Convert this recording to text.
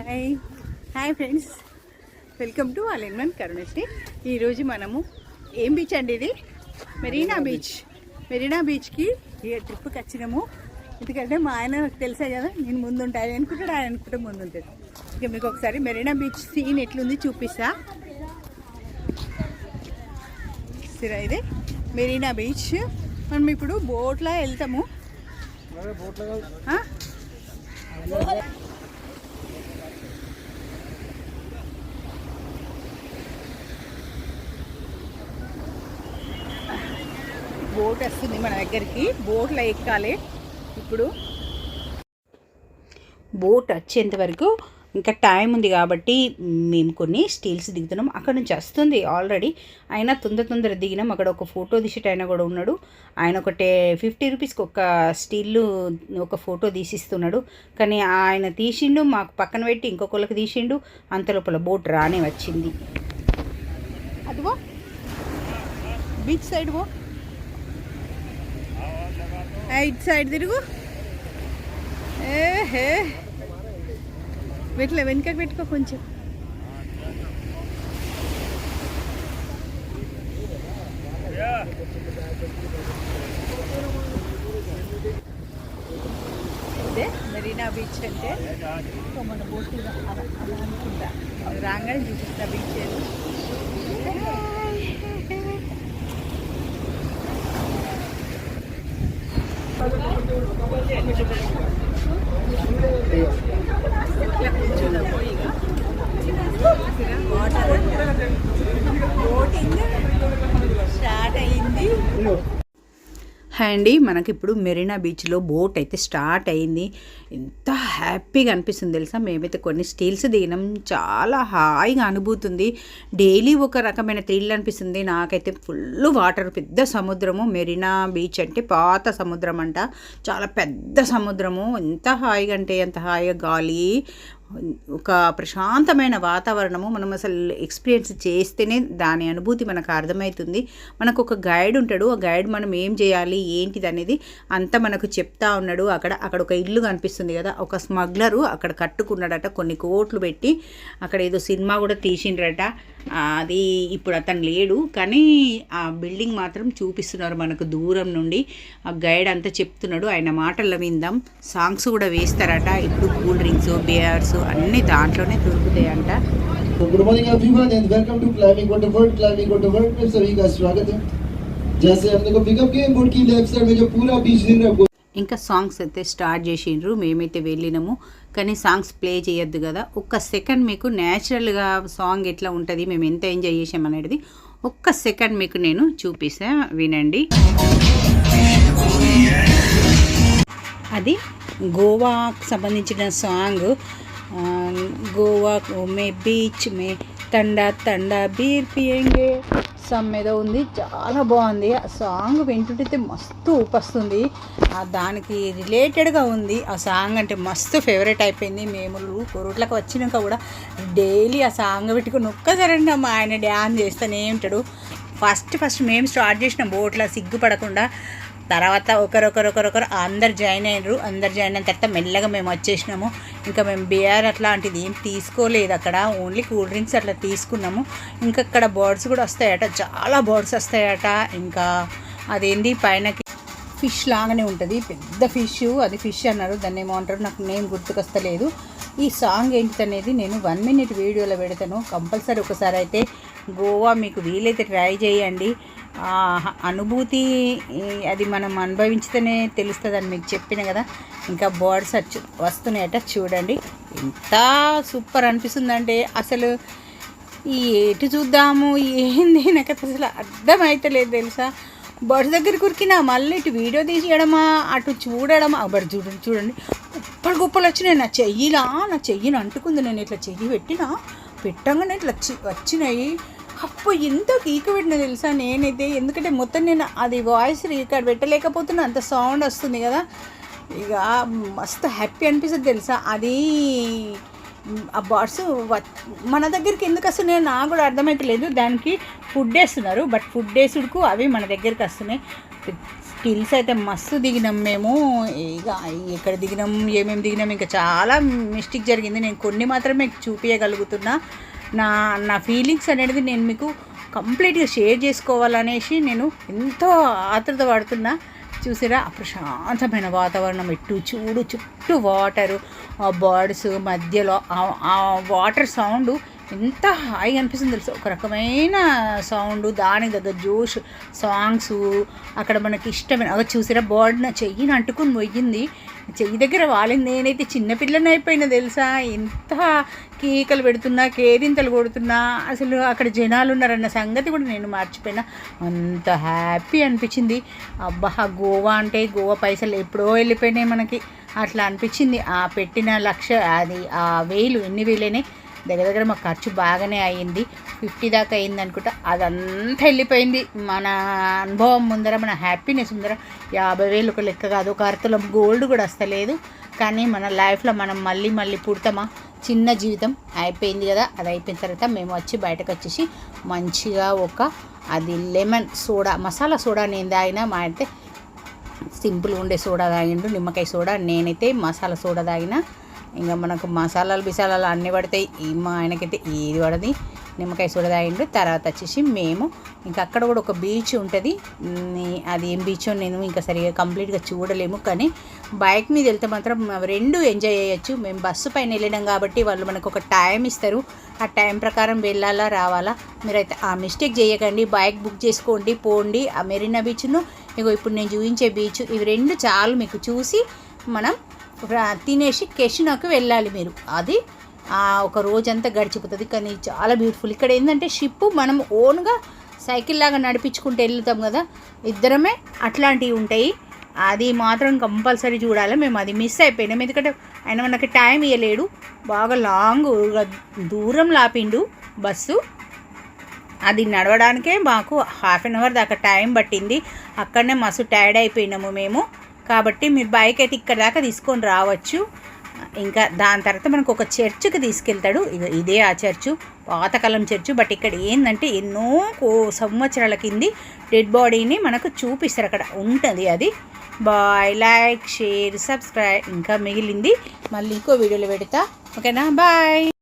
Hi hi friends welcome to అలెన్మన్ Karunasri ఈరోజు మనము ఏం బీచ్ అండి ఇది? మెరీనా బీచ్ మెరీనా బీచ్కి ఈ ట్రిప్కి వచ్చినాము. ఎందుకంటే మా ఆయన నాకు తెలుసా కదా నేను ముందు ఉంటాను అనుకుంటాడు ఆయన అనుకుంటే ముందు ఉంటుంది ఇక మీకు ఒకసారి మెరీనా బీచ్ సీన్ ఎట్లుంది చూపిస్తా. సిరా ఇది మెరీనా బీచ్ మనం ఇప్పుడు బోట్లో వెళ్తాము? బోట్ వస్తుంది మన దగ్గరికి. బోట్లో ఎక్కాలి. ఇప్పుడు బోట్ వచ్చేంత వరకు ఇంకా టైం ఉంది కాబట్టి మేము కొన్ని స్టీల్స్ దిగుతున్నాం. అక్కడ నుంచి వస్తుంది ఆల్రెడీ. అయినా తొందర తొందర దిగినాం. అక్కడ ఒక ఫోటో తీసేట ఆయన కూడా ఉన్నాడు. ఆయన ఒకటే ఫిఫ్టీ రూపీస్కి ఒక స్టీల్ ఒక ఫోటో తీసిస్తున్నాడు. కానీ ఆయన తీసిండు మాకు పక్కన పెట్టి ఇంకొకళ్ళకి తీసిండు. అంత లోపల బోట్ రానే వచ్చింది. అదిగో. బీచ్ సైడ్ పో. ఇటు సైడ్ తిరుగు. ఏహే. పెట్టలే వెనుకకు పెట్టుకో కొంచెం. ఇదే మెరీనా బీచ్ అంటే సో మన బోట్ అలా అనుకుంటా. రాగానే చూపిస్తా బీచ్ ఏదో ఇట్లా కూర్చున్నాము ఇక వాటర్ బోటింగ్ స్టార్ట్ అయింది. హాయ్ అండి. మనకి ఇప్పుడు మెరీనా బీచ్లో బోట్ అయితే స్టార్ట్ అయింది. ఎంత హ్యాపీగా అనిపిస్తుంది తెలుసా? మేమైతే కొన్ని స్టీల్స్ దిగినాం చాలా హాయిగా అనుభూతుంది. డైలీ ఒక రకమైన థ్రిల్ అనిపిస్తుంది. నాకైతే ఫుల్ వాటర్ పెద్ద సముద్రము. మెరీనా బీచ్ అంటే పాత సముద్రం అంట చాలా పెద్ద సముద్రము. ఎంత హాయిగా అంటే ఎంత హాయిగా గాలి ఒక ప్రశాంతమైన వాతావరణము మనం అసలు ఎక్స్పీరియన్స్ చేస్తేనే దాని అనుభూతి మనకు అర్థమవుతుంది మనకు ఒక గైడ్ ఉంటాడు. ఆ గైడ్ మనం ఏం చేయాలి ఏంటిది అనేది అంతా మనకు చెప్తా ఉన్నాడు. అక్కడ అక్కడ ఒక ఇల్లు కనిపిస్తుంది కదా ఒక స్మగ్లరు అక్కడ కట్టుకున్నాడట కొన్ని కోట్లు పెట్టి. అక్కడ ఏదో సినిమా కూడా తీసిండ్రట. అది ఇప్పుడు అతను లేడు. కానీ ఆ బిల్డింగ్ మాత్రం చూపిస్తున్నారు మనకు దూరం నుండి. ఆ గైడ్ అంతా చెప్తున్నాడు. ఆయన మాటల్లో విందాం. సాంగ్స్ కూడా వేస్తారట. ఇప్పుడు కూల్ డ్రింక్స్ బియర్స్ అన్నీ దాంట్లోనే దొరుకుతాయంట तो good morning everyone and welcome to climbing water world climbing water world में सभी का स्वागत है जैसे हमने को पिकअप किया बोट की लेफ्ट साइड में जो पूरा बीच दिख रहा है ఇంకా సాంగ్స్ అయితే స్టార్ట్ చేసిండ్రు మేమైతే వెళ్ళినాము కానీ సాంగ్స్ ప్లే చేయొద్దు కదా ఒక్క సెకండ్ మీకు న్యాచురల్గా సాంగ్ ఎట్లా ఉంటుంది మేము ఎంత ఎంజాయ్ చేసాం అనేది ఒక్క సెకండ్ మీకు నేను చూపిస్తా వినండి అది గోవాకు సంబంధించిన సాంగ్ ఆ, గోవా మే బీచ్ మే తండా తండా బీర్ పియంగే సమ్ ఏదో ఉంది చాలా బాగుంది. ఆ సాంగ్ వింటుంటే మస్తు ఊపస్తుంది. దానికి రిలేటెడ్గా ఉంది. ఆ సాంగ్ అంటే మస్తు ఫేవరెట్ అయిపోయింది. మేము కొరుట్లకు వచ్చినాక కూడా డైలీ ఆ సాంగ్ పెట్టుకుని ఒక్కసారండి మా ఆయన డ్యాన్స్ చేస్తూనే ఉంటాడు. ఫస్ట్ ఫస్ట్ మేము స్టార్ట్ చేసిన బోట్లో సిగ్గుపడకుండా తర్వాత ఒకరొకరొకరొకరు అందరు జాయిన్ అయ్యారు అందరు జాయిన్ అయిన తర్వాత మెల్లగా మేము వచ్చేసినాము. ఇంకా మేము బియర్ అట్లాంటిది ఏం తీసుకోలేదు అక్కడ. ఓన్లీ కూల్ డ్రింక్స్ అట్లా తీసుకున్నాము. ఇంకా అక్కడ బర్డ్స్ కూడా వస్తాయట. చాలా బర్డ్స్ వస్తాయట. ఇంకా అదేంటి పైనకి ఫిష్ లాగానే ఉంటుంది. పెద్ద ఫిష్ అది ఫిష్ అన్నారు. దాన్ని ఏమో అంటారు. నాకు నేమ్ గుర్తుకొస్తలేదు. ఈ సాంగ్ ఏంటనేది నేను వన్ మినిట్ వీడియోలో పెడతాను. కంపల్సరీ ఒకసారి అయితే గోవా మీకు వీలైతే ట్రై చేయండి. అనుభూతి అది మనం అనుభవించితేనే తెలుస్తుందని మీకు చెప్పిన కదా. ఇంకా బర్డ్స్ వచ్చి వస్తున్నాయట చూడండి. ఎంత సూపర్ అనిపిస్తుందంటే అసలు ఈ ఎటు చూద్దాము ఏంది నాకు అసలు అర్థమైతలేదు తెలుసా? బర్డ్స్ దగ్గర కురికినా మళ్ళీ ఇటు వీడియో తీసేయడమా అటు చూడడమా? బట్ చూడండి చూడండి. కుప్పలు గొప్పలు వచ్చినాయి నా చెయ్యిలా నా చెయ్యిని అంటుకుంది నేను ఇట్లా చెయ్యి పెట్టినా పెట్టంగానే ఇట్లా వచ్చి వచ్చినాయి. అప్పు ఎంత గీక పెట్టిన తెలుసా నేనైతే. ఎందుకంటే మొత్తం నేను అది వాయిస్ రికార్డ్ పెట్టలేకపోతున్నా అంత సౌండ్ వస్తుంది కదా. ఇక మస్తు హ్యాపీ అనిపిస్తుంది తెలుసా? అది ఆ బర్డ్స్ మన దగ్గరికి ఎందుకు వస్తున్నాయో నాకు కూడా అర్థమవుతలేదు దానికి ఫుడ్ వేస్తున్నారు బట్ ఫుడ్ వేసుడుకు అవి మన దగ్గరికి వస్తున్నాయి. హిల్స్ అయితే మస్తు దిగినాం మేము. ఇక ఎక్కడ దిగినాం ఏమేమి దిగినాం ఇంకా చాలా మిస్టేక్ జరిగింది. నేను కొన్ని మాత్రమే చూపించగలుగుతున్నా నా నా ఫీలింగ్స్ అనేది నేను మీకు కంప్లీట్గా షేర్ చేసుకోవాలనేసి నేను ఎంతో ఆతృత పడుతున్నా. చూసారా ప్రశాంతమైన వాతావరణం ఎటు చూడు చుట్టూ వాటరు ఆ బర్డ్స్ మధ్యలో ఆ- ఆ వాటర్ సౌండ్ ఎంత హాయిగా అనిపిస్తుంది తెలుసు? ఒక రకమైన సౌండ్ దానికి దగ్గర జోష్ సాంగ్స్ అక్కడ మనకి ఇష్టమైన అక్కడ చూసిరా బర్డ్ నా చెయ్యిని అంటుకుని పోయింది చెయ్యి దగ్గర వాలింది నేనైతే చిన్నపిల్లని అయిపోయినా తెలుసా? ఎంత కేకలు పెడుతున్నా కేరింతలు కొడుతున్నా అసలు అక్కడ జనాలు ఉన్నారన్న సంగతి కూడా నేను మర్చిపోయినా. అంత హ్యాపీ అనిపించింది. అబ్బా గోవా అంటే గోవా పైసలు ఎప్పుడో వెళ్ళిపోయినాయి మనకి. అట్లా అనిపించింది. ఆ పెట్టిన లక్ష అది ఆ వేలు ఎన్ని వేలైనాయి? దగ్గర దగ్గర మాకు ఖర్చు బాగానే అయ్యింది. ఫిఫ్టీ దాకా అయింది అనుకుంటా. అదంతా వెళ్ళిపోయింది. మన అనుభవం ముందర మన హ్యాపీనెస్ ముందర. యాభై వేలు ఒక లెక్క కాదు. ఒక అర్థలో గోల్డ్ కూడా వస్తలేదు. కానీ మన లైఫ్లో మనం మళ్ళీ మళ్ళీ పుడతామా? చిన్న జీవితం అయిపోయింది కదా. అది అయిపోయిన తర్వాత మేము వచ్చి బయటకు వచ్చేసి మంచిగా ఒక అది లెమన్ సోడా మసాలా సోడా నేను తాగినా మా అయితే సింపుల్ ఉండే సోడా తాగిండు నిమ్మకాయ సోడా. నేనైతే మసాలా సోడా తాగినా. ఇంకా మనకు మసాలాలు బిసాలాలు అన్నీ పడతాయి. ఈ మా ఆయనకైతే ఏది పడది. నిమ్మకాయ సోడా తర్వాత వచ్చేసి మేము ఇంకా అక్కడ కూడా ఒక బీచ్ ఉంటుంది. అది ఏం బీచో నేను ఇంకా సరిగా కంప్లీట్గా చూడలేము. కానీ బైక్ మీద వెళ్తే మాత్రం రెండు ఎంజాయ్ చేయొచ్చు. మేము బస్సు పైన వెళ్ళినాం కాబట్టి వాళ్ళు మనకు ఒక టైం ఇస్తారు. ఆ టైం ప్రకారం వెళ్ళాలా రావాలా? మీరైతే ఆ మిస్టేక్ చేయకండి. బైక్ బుక్ చేసుకోండి పోండి. ఆ మెరీనా బీచ్ను ఇగో ఇప్పుడు నేను చూపించే బీచ్ ఇవి రెండు చాలు మీకు చూసి మనం తినేసి కెషినోకి వెళ్ళాలి మీరు. అది ఒక రోజంతా గడిచిపోతుంది. కానీ చాలా బ్యూటిఫుల్. ఇక్కడ ఏంటంటే షిప్ మనం ఓన్గా సైకిల్ లాగా నడిపించుకుంటూ వెళ్తాం కదా. ఇద్దరమే అట్లాంటివి ఉంటాయి. అది మాత్రం కంపల్సరీ చూడాలి. మేము అది మిస్ అయిపోయినాం. ఎందుకంటే ఆయన మనకి టైం ఇవ్వలేడు బాగా లాంగ్ దూరం లాపిండు బస్సు. అది నడవడానికే మాకు హాఫ్ అన్ అవర్ దాకా టైం పట్టింది. అక్కడనే మస్తు టైర్డ్ అయిపోయినాము మేము. కాబట్టి మీరు బైక్ అయితే ఇక్కడ దాకా తీసుకొని రావచ్చు. ఇంకా దాని తర్వాత మనకు ఒక చర్చ్కి తీసుకెళ్తాడు. ఇగ ఇదే ఆ చర్చు పాతకాలం చర్చు. బట్ ఇక్కడ ఏంటంటే ఎన్నో కో- సంవత్సరాల కింది డెడ్ బాడీని మనకు చూపిస్తారు. అక్కడ ఉంటుంది అది. బాయ్ లైక్ షేర్ సబ్స్క్రైబ్ ఇంకా మిగిలింది. మళ్ళీ ఇంకో వీడియోలో పెడతా. ఓకేనా? బాయ్.